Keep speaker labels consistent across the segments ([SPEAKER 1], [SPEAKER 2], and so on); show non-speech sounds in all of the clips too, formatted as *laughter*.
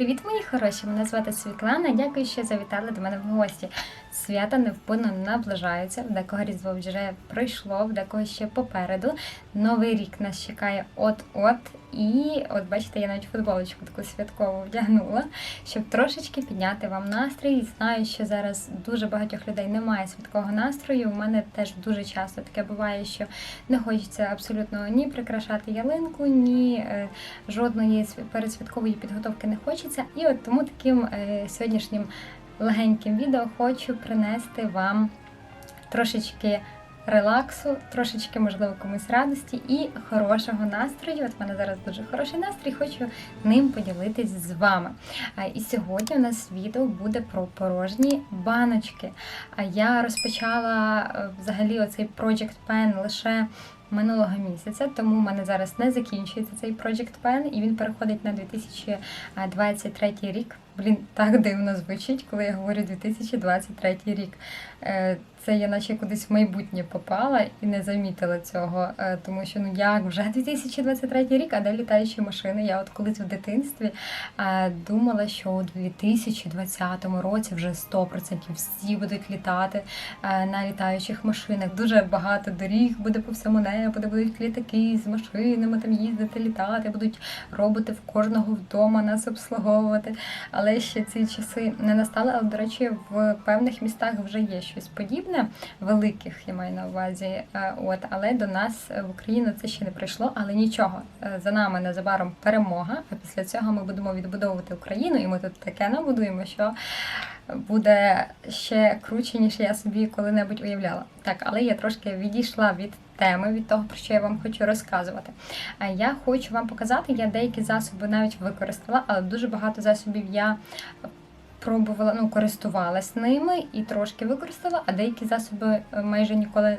[SPEAKER 1] Привіт, мої хороші! Мене звати Світлана. Дякую, що завітали до мене в гості. Свята невпинно наближаються. В декого різдво вже пройшло, в декого ще попереду. Новий рік нас чекає от-от. І от бачите, я навіть футболочку таку святкову вдягнула, щоб трошечки підняти вам настрій. Знаю, що зараз дуже багатьох людей немає святкового настрою. У мене теж дуже часто таке буває, що не хочеться абсолютно ні прикрашати ялинку, ні е, жодної свя- передсвяткової підготовки не хочеться. І от тому таким е, сьогоднішнім легеньким відео хочу принести вам трошечки релаксу, трошечки, можливо, комусь радості і хорошого настрою. От в мене зараз дуже хороший настрій, хочу ним поділитись з вами. І сьогодні у нас відео буде про порожні баночки. А я розпочала е, взагалі оцей Project Pen лише минулого місяця, тому в мене зараз не закінчується цей Project Pen, і він переходить на 2023 рік. Блін, так дивно звучить, коли я говорю 2023 рік. Е, Це я наче кудись в майбутнє попала і не замітила цього, е, тому що ну як вже 2023 рік, а де літаючі машини? Я от колись в дитинстві е, думала, що у 2020 році вже 100% всі будуть літати на літаючих машинах. Дуже багато доріг буде по всьому небу, де будуть літаки з машинами там їздити, літати, будуть роботи в кожного вдома нас обслуговувати. Але ще ці часи не настали. Але, до речі, в певних містах вже є щось подібне, великих я маю на увазі. Е, От, але до нас е, в Україну це ще не прийшло. Але нічого, Е, за нами незабаром перемога. А після цього ми будемо відбудовувати Україну, і ми тут таке набудуємо, що буде ще круче, ніж я собі коли-небудь уявляла. Так, але я трошки відійшла від теми, від того, про що я вам хочу розказувати. Я хочу вам показати, я деякі засоби навіть використала, але дуже багато засобів я пробувала, ну, користувалась ними і трошки використала, а деякі засоби е, майже ніколи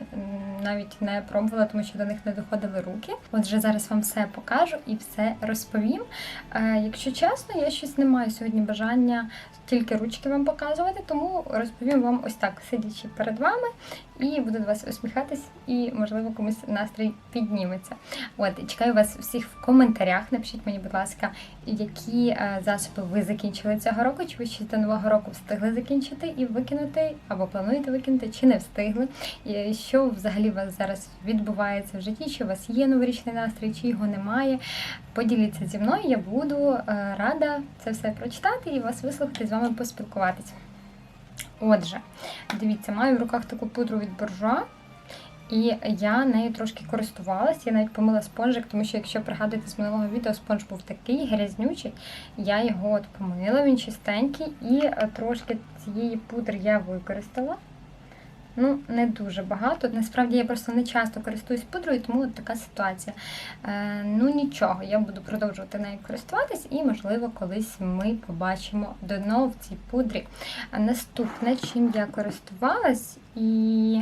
[SPEAKER 1] навіть не пробувала, тому що до них не доходили руки. Отже, зараз вам все покажу і все розповім. Е, Якщо чесно, я щось не маю сьогодні бажання тільки ручки вам показувати, тому розповім вам ось так, сидячи перед вами, і буду до вас усміхатись, і, можливо, комусь настрій підніметься. От, чекаю вас всіх в коментарях. Напишіть мені, будь ласка, які е, засоби ви закінчили цього року, чи ви ще до нового року встигли закінчити і викинути, або плануєте викинути, чи не встигли. І що взагалі у вас зараз відбувається в житті, чи у вас є новорічний настрій, чи його немає. Поділіться зі мною, я буду е, рада це все прочитати і вас вислухати, з вами поспілкуватися. Отже, дивіться, маю в руках таку пудру від боржуа. І я нею трошки користувалась, я навіть помила спонжик, тому що, якщо пригадуєте з минулого відео, спонж був такий грязнючий. Я його от помила, він чистенький, і е, трошки цієї пудри я використала. Ну, не дуже багато. Насправді я просто не часто користуюсь пудрою, тому от така ситуація. Е, ну нічого, я буду продовжувати нею користуватись, і, можливо, колись ми побачимо дно в цій пудрі. А наступне, чим я користувалась, і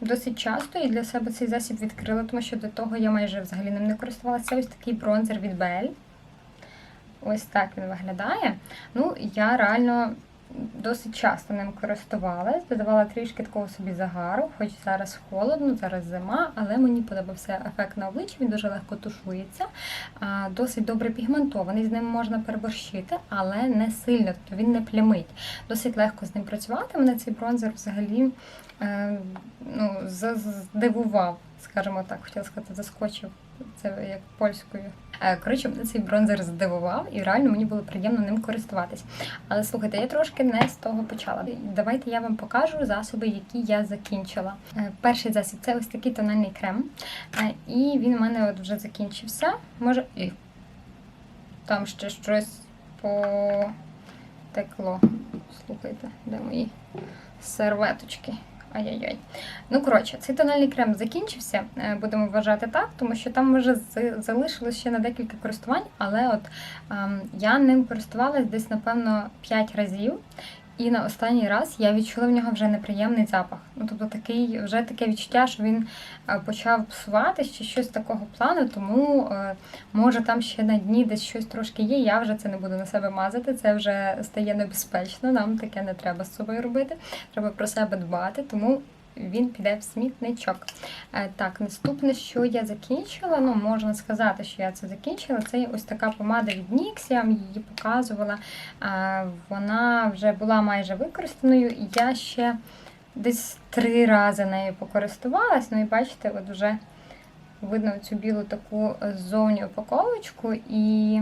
[SPEAKER 1] досить часто і для себе цей засіб відкрила, тому що до того я майже взагалі ним не користувалася. Ось такий бронзер від Belle. Ось так він виглядає. Ну, я реально досить часто ним користувалась, додавала трішки такого собі загару, хоч зараз холодно, зараз зима, але мені подобався ефект на обличчі, він дуже легко тушується, досить добре пігментований, з ним можна переборщити, але не сильно, тобто він не плямить. Досить легко з ним працювати. Мене цей бронзер взагалі е, ну, здивував, скажімо так, хотіла сказати, заскочив. Це як польською. Е, Коротше, цей бронзер здивував, і реально мені було приємно ним користуватись. Але слухайте, я трошки не з того почала. Давайте я вам покажу засоби, які я закінчила. Е, Перший засіб це ось такий тональний крем. Е, І він у мене от вже закінчився. Може. І там ще щось потекло. Слухайте, де мої серветочки. Ай-яй-яй. Ну, коротше, цей тональний крем закінчився, е, будемо вважати так, тому що там вже залишилось ще на декілька користувань, але от ем, я ним користувалась десь, напевно, 5 разів. І на останній раз я відчула в нього вже неприємний запах. Ну, тобто такий, вже таке відчуття, що він е, почав псуватись чи щось такого плану, тому е, може там ще на дні десь щось трошки є. Я вже це не буду на себе мазати, це вже стає небезпечно. Нам таке не треба з собою робити. Треба про себе дбати. Тому він піде в смітничок. Е, Так, наступне, що я закінчила, ну можна сказати, що я це закінчила. Це ось така помада від NYX, я вам її показувала. Е, Вона вже була майже використаною, і я ще десь три рази нею покористувалась. Ну і бачите, от вже видно цю білу таку ззовні упаковочку, і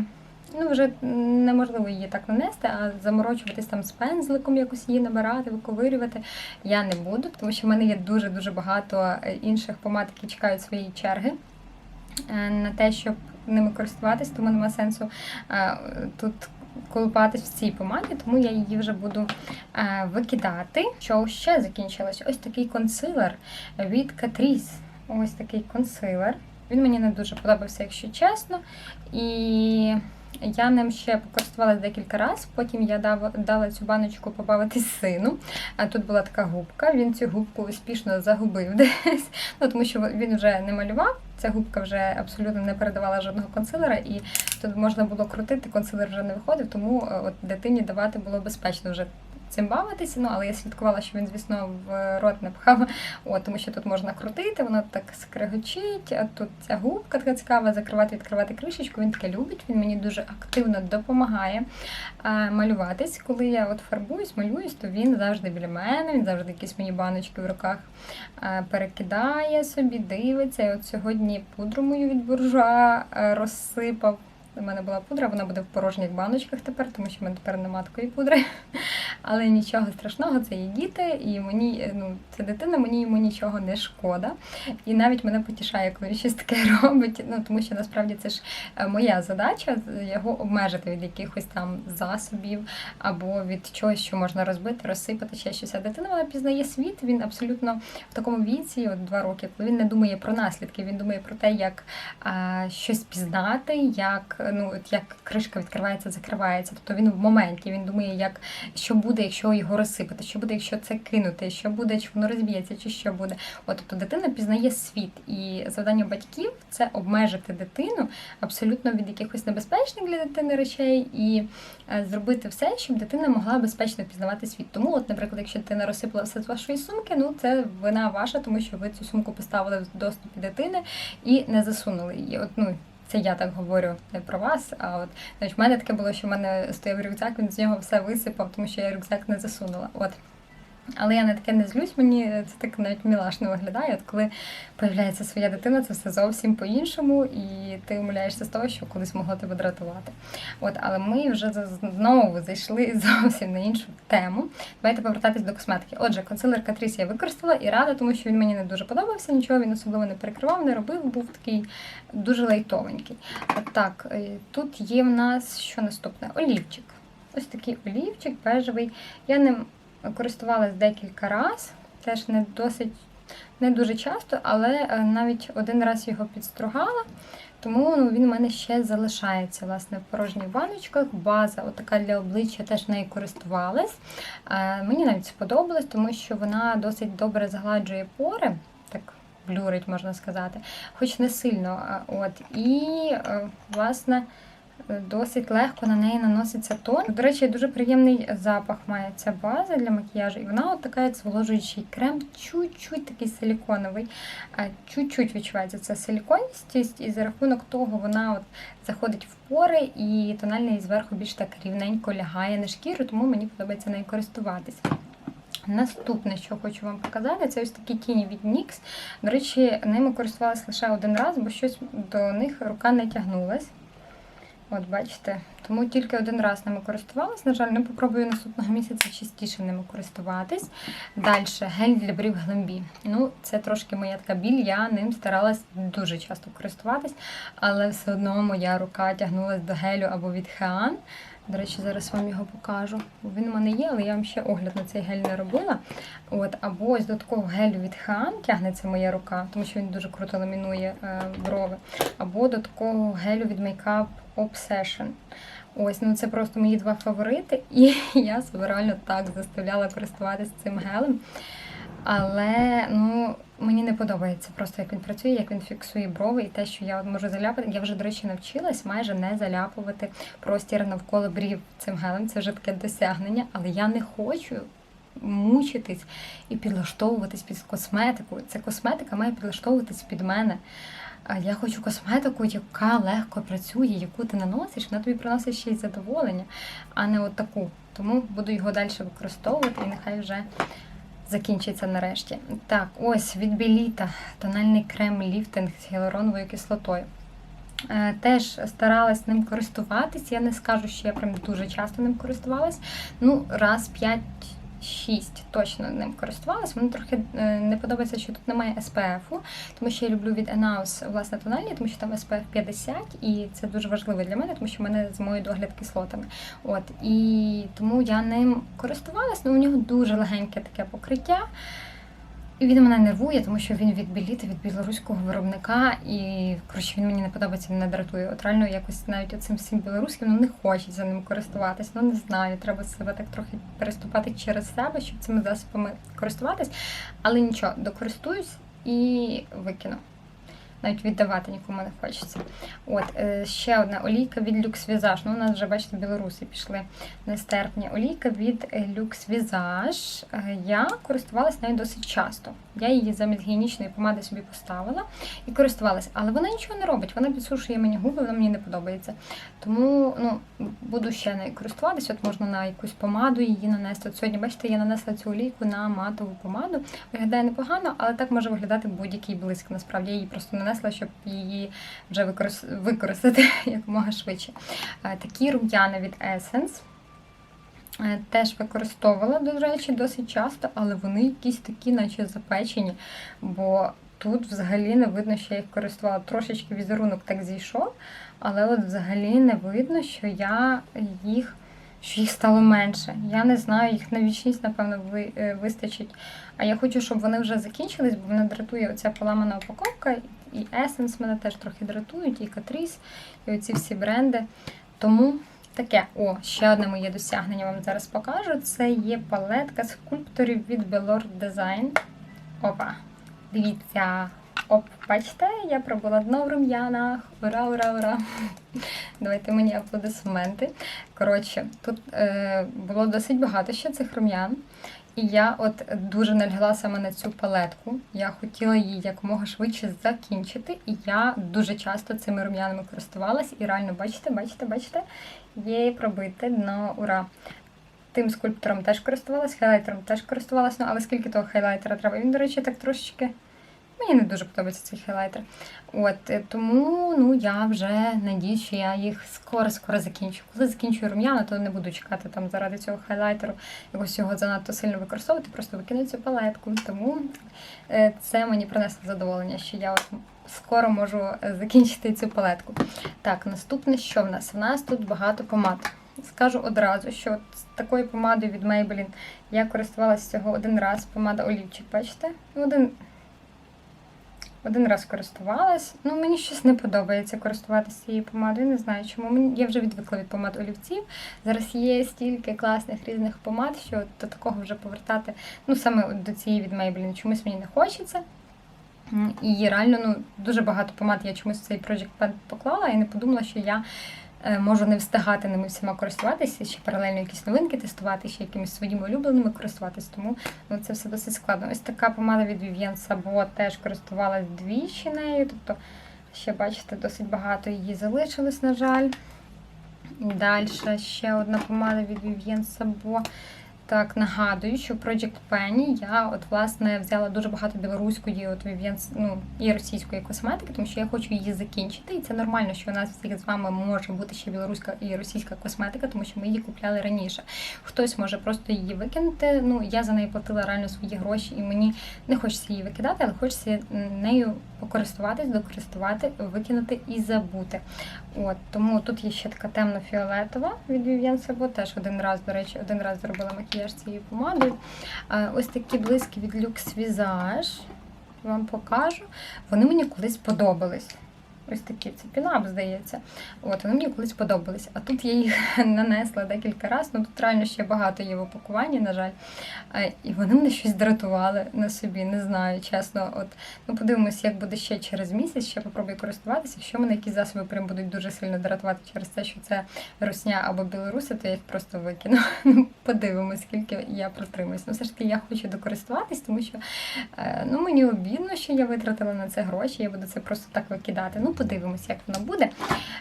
[SPEAKER 1] ну, вже неможливо її так нанести, а заморочуватись там з пензликом, якось її набирати, виковирювати я не буду, тому що в мене є дуже-дуже багато е, інших помад, які чекають своєї черги е, на те, щоб ними користуватись, тому нема сенсу е, тут колупатись в цій помаді, тому я її вже буду викидати. Що ще закінчилось? Ось такий консилер від Catrice. Ось такий консилер. Він мені не дуже подобався, якщо чесно. І я ним ще покористувалася декілька разів. Потім я дав, дала цю баночку побавитись сину. А тут була така губка. Він цю губку успішно загубив десь. Ну тому що він вже не малював. Ця губка вже абсолютно не передавала жодного консилера, і тут можна було крутити, консилер вже не виходив, тому е, от дитині давати було безпечно вже цим бавитися. Ну але я слідкувала, що він, звісно, в рот не пхав. От, тому що тут можна крутити, воно так скрегочить. А тут ця губка така цікава, закривати, відкривати кришечку. Він таке любить. Він мені дуже активно допомагає малюватись. Коли я от фарбуюсь, малююсь, то він завжди біля мене, він завжди якісь мені баночки в руках перекидає собі, дивиться. І от сьогодні пудру мою від буржуа розсипав. У мене була пудра, вона буде в порожніх баночках тепер, тому що в мене тепер нема такої пудри. *laughs* Але нічого страшного, це є діти, і мені ну це дитина, мені йому нічого не шкода. І навіть мене потішає, коли він щось таке *laughs* робить. Ну тому що насправді це ж е, моя задача його обмежити від якихось там засобів або від чогось, що можна розбити, розсипати ще щось. А дитина вона пізнає світ. Він абсолютно в такому віці, от два роки, коли він не думає про наслідки, він думає про те, як а, щось пізнати, як ну от як кришка відкривається, закривається. Тобто він в моменті він думає, як що буде, якщо його розсипати, що буде, якщо це кинути, що буде, чи воно розб'ється, чи що буде. От тобто дитина пізнає світ, і завдання батьків це обмежити дитину абсолютно від якихось небезпечних для дитини речей і е, зробити все, щоб дитина могла безпечно пізнавати світ. Тому, от, наприклад, якщо дитина розсипала все з вашої сумки, ну це вина ваша, тому що ви цю сумку поставили в доступі дитини і не засунули її. От ну. Це я так говорю не про вас. А от значить, в мене таке було, що в мене стояв рюкзак, він з нього все висипав, тому що я рюкзак не засунула. От. Але я на таке не злюсь, мені це так навіть мілашно виглядає. От коли появляється своя дитина, це все зовсім по-іншому, і ти умиляєшся з того, що колись могло тебе дратувати. От, але ми вже знову зайшли *laughs* зовсім на іншу тему. Давайте повертатись до косметики. Отже, консилер Catrice я використала і рада, тому що він мені не дуже подобався, нічого він особливо не перекривав, не робив, був такий дуже лайтовенький. От так, е, тут є в нас що наступне? Олівчик. Ось такий олівчик бежевий. Я ним користувалась декілька разів, теж не досить не дуже часто, але е, навіть один раз його підстругала, тому ну, він у мене ще залишається власне в порожніх баночках. База, отака для обличчя, теж нею користувалась. Е, Мені навіть сподобалось, тому що вона досить добре загладжує пори. так Блюрить, можна сказати, хоч не сильно. От, І, е, власне, досить легко на неї наноситься тон. До речі, дуже приємний запах має ця база для макіяжу. І вона от така як зволожуючий крем, чуть-чуть такий силіконовий, чуть-чуть відчувається ця силіконістість, і за рахунок того вона от заходить в пори, і тональний зверху більш так рівненько лягає на шкіру, тому мені подобається нею користуватись. Наступне, що хочу вам показати, це ось такі тіні від NYX. До речі, ними користувалася лише один раз, бо щось до них рука не тягнулась. От, бачите, тому тільки один раз ними користувалась. На жаль, не попробую наступного місяця частіше ними користуватись. Далі гель для брів глембі. Ну, це трошки моя така біль, я ним старалась дуже часто користуватись, але все одно моя рука тягнулася до гелю або від Хеан. До речі, зараз вам його покажу. Він у мене є, але я вам ще огляд на цей гель не робила. От, Або ось до такого гелю від Хан тягнеться моя рука, тому що він дуже круто ламінує е, брови. Або до такого гелю від Makeup Obsession. Ось, ну це просто мої два фаворити. І *laughs* я себе реально так заставляла користуватися цим гелем. Але ну, мені не подобається просто, як він працює, як він фіксує брови, і те, що я от можу заляпати. Я вже, до речі, навчилась майже не заляпувати простір навколо брів цим гелем. Це вже таке досягнення, але я не хочу мучитись і підлаштовуватись під косметику. Ця косметика має підлаштовуватись під мене. Я хочу косметику, яка легко працює, яку ти наносиш, вона тобі приносить ще й задоволення, а не от таку. Тому буду його далі використовувати і нехай вже закінчиться нарешті. Так, ось від Біліта тональний крем ліфтинг з гіалуроновою кислотою. Е, Теж старалась ним користуватись. Я не скажу, що я прям дуже часто ним користувалась. Ну, раз 5 6 точно ним користувалась. Мені трохи е, не подобається, що тут немає SPF, тому що я люблю від Enaus власне тональні, тому що там SPF 50, і це дуже важливо для мене, тому що в мене зимою догляд кислотами. От і тому я ним користувалась. Ну у нього дуже легеньке таке покриття. Він мене нервує, тому що він від біліти, від білоруського виробника, і коротше він мені не подобається, не дратує. От реально якось навіть оцим всім білоруським ну не хочеться ним користуватись. Ну не знаю, треба себе так трохи переступати через себе, щоб цими засобами користуватись. Але нічого, докористуюсь і викину. Навіть віддавати нікому не хочеться. От е, ще одна олійка від Lux Visage. Ну, у нас вже, бачите, білоруси пішли нестерпні. Олійка від е, Lux Visage. Е, Я користувалась нею досить часто. Я її замість гігієнічної помади собі поставила і користувалась, але вона нічого не робить. Вона підсушує мені губи, вона мені не подобається. Тому ну, буду ще нею користуватись. От можна на якусь помаду її нанести. От сьогодні, бачите, я нанесла цю олійку на матову помаду. Виглядає непогано, але так може виглядати будь-який блиск. Насправді я її просто нанесла, щоб її вже використати *laughs* якомога швидше. Е, Такі рум'яна від Essence. Е, Теж використовувала, до речі, досить часто, але вони якісь такі, наче запечені, бо тут взагалі не видно, що я їх користувала. Трошечки візерунок так зійшов, але от взагалі не видно, що я їх, що їх стало менше. Я не знаю, їх на вічність, напевно, е, вистачить. А я хочу, щоб вони вже закінчились, бо мене дратує оця поламана упаковка, і Essence мене теж трохи дратують, і Catrice, і оці всі бренди. Тому таке, о, ще одне моє досягнення вам зараз покажу. Це є палетка скульпторів від Belor Design. Опа, дивіться. Оп, бачите, я пробула дно в рум'янах. Ура, ура, ура! Давайте мені аплодисменти. Коротше, тут е, було досить багато ще цих рум'ян. І я от дуже налягла саме на цю палетку. Я хотіла її якомога швидше закінчити. І я дуже часто цими рум'янами користувалась. І реально, бачите, бачите, бачите, є пробите дно, ура! Тим скульптором теж користувалась, хайлайтером теж користувалась, ну але скільки того хайлайтера треба? Він, до речі, так трошечки. Мені не дуже подобається цей хайлайтер. От е, тому ну я вже надіюсь, що я їх скоро-скоро закінчу. Коли закінчую рум'яна, то не буду чекати там заради цього хайлайтеру, якось його занадто сильно використовувати, просто викину цю палетку. Тому е, це мені принесло задоволення, що я от скоро можу е, закінчити цю палетку. Так, наступне, що в нас? В нас тут багато помад. Скажу одразу, що от з такою помадою від Maybelline я користувалася цього один раз. Помада олівчик, бачите? Один, один раз користувалась. Ну, мені щось не подобається користуватися цією помадою. Не знаю чому. Я вже відвикла від помад олівців. Зараз є стільки класних різних помад, що до такого вже повертати. Ну, саме до цієї від Maybelline чомусь мені не хочеться. І реально ну, дуже багато помад я чомусь в цей Project Pen поклала і не подумала, що я можу не встигати ними всіма користуватися, ще паралельно якісь новинки тестувати, ще якимись своїми улюбленими користуватись. Тому ну, це все досить складно. Ось така помада від Vivienne Sabo теж користувалась двічі нею. Тобто, ще бачите, досить багато її залишилось, на жаль. Далі ще одна помада від Vivienne Sabo. Так, нагадую, що Project Penny я от власне взяла дуже багато білоруської, от ну і російської косметики, тому що я хочу її закінчити. І це нормально, що у нас всіх з вами може бути ще білоруська і російська косметика, тому що ми її купляли раніше. Хтось може просто її викинути. Ну я за неї платила реально свої гроші, і мені не хочеться її викидати, але хочеться нею покористуватись, докористувати, викинути і забути. От тому тут є ще така темно-фіолетова від Vivienne Sabo, теж один раз, до речі, один раз зробила макіяж цією помадою. Ось такі блиски від Visage. Вам покажу. Вони мені колись подобались. Ось такі це пінап, здається. От вони мені колись подобались. А тут я їх *laughs* нанесла декілька разів. Ну тут реально ще багато є в упакуванні, на жаль. Е, І вони мене щось дратували на собі. Не знаю, чесно. От ну подивимось, як буде ще через місяць. Ще попробую користуватися. Якщо мене якісь засоби прям будуть дуже сильно дратувати через те, що це русня або білоруси, то я їх просто викину. *laughs* Ну подивимось, скільки я протримуюсь. Ну все ж таки я хочу докористуватись, тому що е, ну мені обідно, що я витратила на це гроші. Я буду це просто так викидати. Ну подивимось, як воно буде.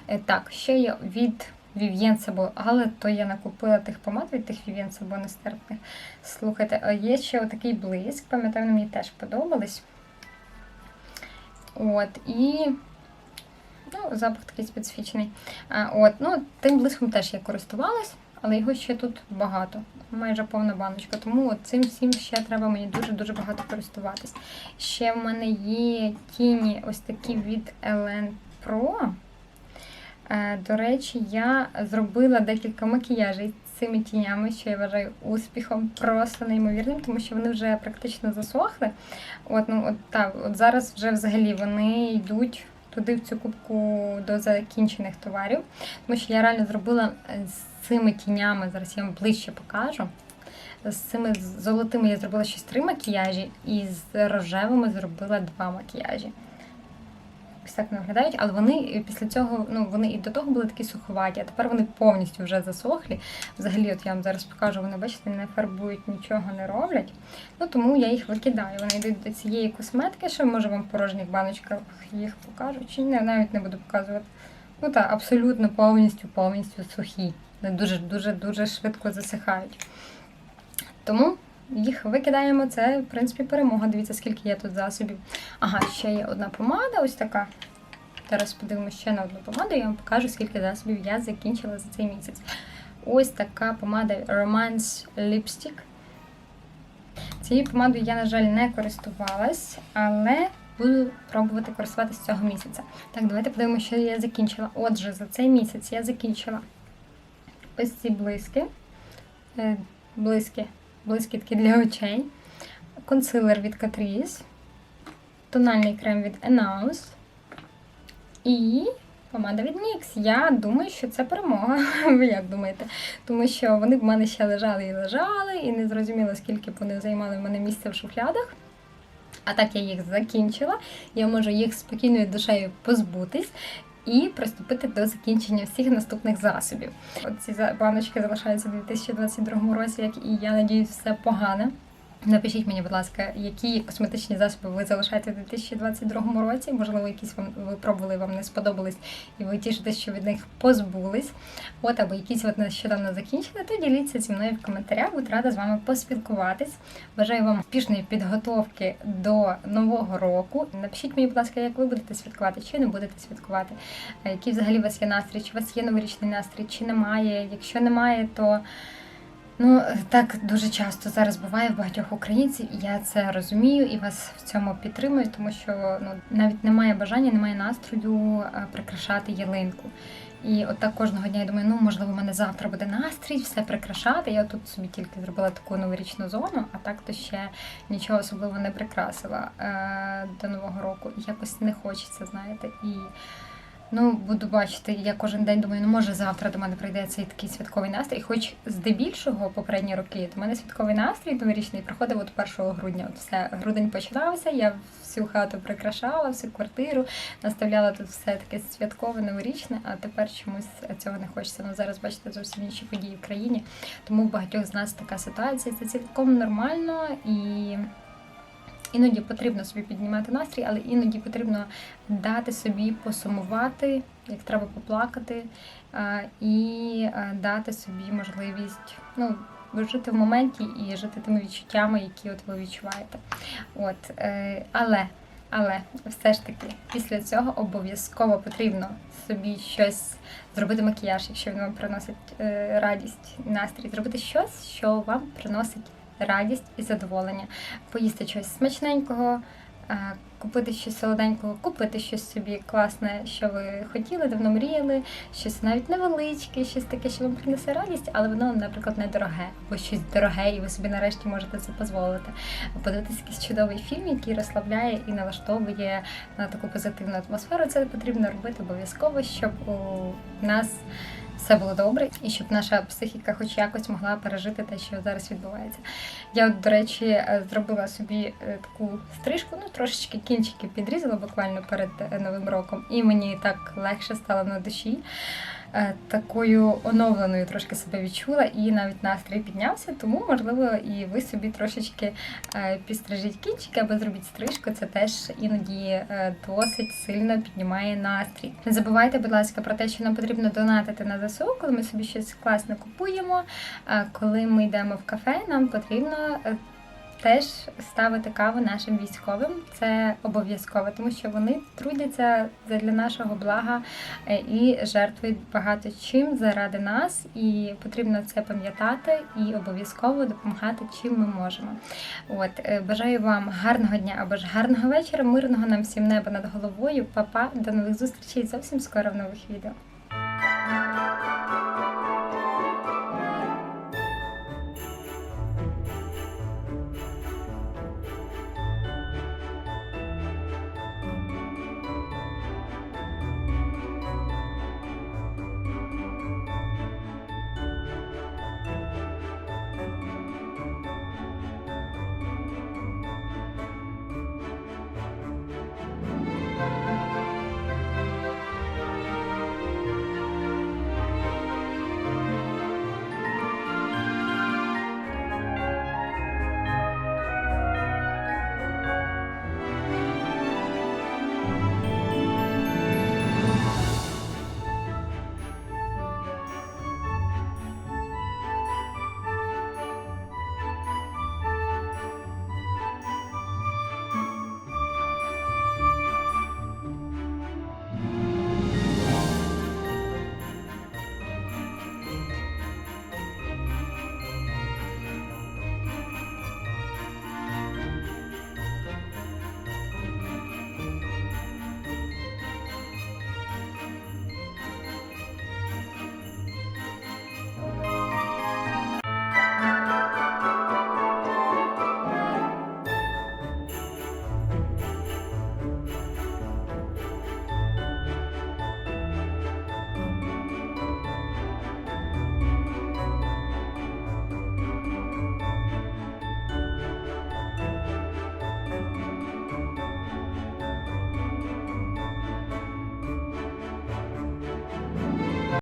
[SPEAKER 1] Е, Так, ще є від Vivien Сабо, але то я накупила тих помад від тих Вів'єн Сабо нестерпних. Слухайте, є ще отакий блиск, пам'ятаю, мені теж подобались. От, і ну, запах такий специфічний. От, ну, тим блиском теж я користувалась, але його ще тут багато, майже повна баночка. Тому цим всім ще треба мені дуже-дуже багато користуватись. Ще в мене є тіні ось такі від Ellen Pro. Е, До речі, я зробила декілька макіяжів цими тінями, що я вважаю успіхом просто неймовірним, тому що вони вже практично засохли. От, ну, от, так, от зараз вже взагалі вони йдуть туди в цю кубку до закінчених товарів. Тому що я реально зробила цими тінями, зараз я вам ближче покажу. З цими золотими я зробила щось три макіяжі, і з рожевими зробила два макіяжі. Ось так вони виглядають, але вони після цього, ну вони і до того були такі суховаті, а тепер вони повністю вже засохлі. Взагалі, от я вам зараз покажу, вони, бачите, не фарбують, нічого не роблять. Ну тому я їх викидаю. Вони йдуть до цієї косметики, що може вам в порожніх баночках їх покажу, чи не, навіть не буду показувати. Ну так, абсолютно повністю, повністю сухі. Вони дуже, дуже, дуже швидко засихають. Тому їх викидаємо. Це, в принципі, перемога. Дивіться, скільки є тут засобів. Ага, ще є одна помада, ось така. Зараз подивимося ще на одну помаду, я вам покажу, скільки засобів я закінчила за цей місяць. Ось така помада Romance Lipstick. Цією помадою я, на жаль, не користувалась, але буду пробувати користуватися цього місяця. Так, давайте подивимося, що я закінчила. Отже, за цей місяць я закінчила ось ці блиски. Е, Блиски, блискітки для очей, консилер від Catrice, тональний крем від Enaus і помада від NYX. Я думаю, що це перемога. *laughs* Ви як думаєте? Тому що вони в мене ще лежали і лежали, і не зрозуміло, скільки б вони займали в мене місце в шуфлядах. А так я їх закінчила. Я можу їх спокійною душею позбутись. І приступити до закінчення всіх наступних засобів. От ці баночки залишаються у 2022 році, як і я надіюсь, все погане. Напишіть мені, будь ласка, які косметичні засоби ви залишаєте у 2022 році. Можливо, якісь вам ви пробували, вам не сподобались, і ви тішитесь, що від них позбулись. От або якісь от нещодавно закінчили, то діліться зі мною в коментарях. Буду рада з вами поспілкуватись. Бажаю вам успішної підготовки до нового року. Напишіть мені, будь ласка, як ви будете святкувати, чи не будете святкувати, який взагалі у вас є настрій, чи у вас є новорічний настрій, чи немає. Якщо немає, то Ну, так дуже часто зараз буває в багатьох українців, і я це розумію і вас в цьому підтримую, тому що ну навіть немає бажання, немає настрою е, прикрашати ялинку. І от так кожного дня я думаю, ну можливо, у мене завтра буде настрій, все прикрашати. Я тут собі тільки зробила таку новорічну зону, а так то ще нічого особливо не прикрасила е- до нового року. Якось не хочеться, знаєте, і. Ну, буду бачити, я кожен день думаю, ну може завтра до мене прийде цей такий святковий настрій. Хоч здебільшого попередні роки до мене святковий настрій новорічний приходив от 1 грудня. От все, грудень починався, я всю хату прикрашала, всю квартиру, наставляла тут все таке святкове, новорічне, а тепер чомусь цього не хочеться. Ну зараз бачите зовсім інші події в країні. Тому в багатьох з нас така ситуація. Це цілком нормально і. Іноді потрібно собі піднімати настрій, але іноді потрібно дати собі посумувати, як треба поплакати, і дати собі можливість ну, жити в моменті і жити тими відчуттями, які от ви відчуваєте. От, е, але, але все ж таки, після цього обов'язково потрібно собі щось зробити макіяж, якщо він вам приносить е, радість, настрій, зробити щось, що вам приносить радість і задоволення, поїсти щось смачненького, е, купити щось солоденького, купити щось собі класне, що ви хотіли, давно мріяли, щось навіть невеличке, щось таке, що вам принесе радість, але воно, наприклад, не дороге, або щось дороге, і ви собі нарешті можете це дозволити. Подивитися якийсь чудовий фільм, який розслабляє і налаштовує на таку позитивну атмосферу. Це потрібно робити обов'язково, щоб у нас все було добре, і щоб наша психіка хоч якось могла пережити те, що зараз відбувається. Я, от, до речі, е, зробила собі е, таку стрижку, ну трошечки кінчики підрізала буквально перед е, новим роком, і мені так легше стало на душі. Е, Такою оновленою трошки себе відчула, і навіть настрій піднявся. Тому, можливо, і ви собі трошечки е, підстрижіть кінчики або зробіть стрижку. Це теж іноді е, досить сильно піднімає настрій. Не забувайте, будь ласка, про те, що нам потрібно донатити на ЗСУ, коли ми собі щось класне купуємо. Коли ми йдемо в кафе, нам потрібно. Теж ставити каву нашим військовим це обов'язково, тому що вони трудяться для нашого блага е, і жертвують багато чим заради нас, і потрібно це пам'ятати і обов'язково допомагати, чим ми можемо. От е, бажаю вам гарного дня або ж гарного вечора, мирного нам всім неба над головою. Па-па, до нових зустрічей зовсім скоро в нових відео.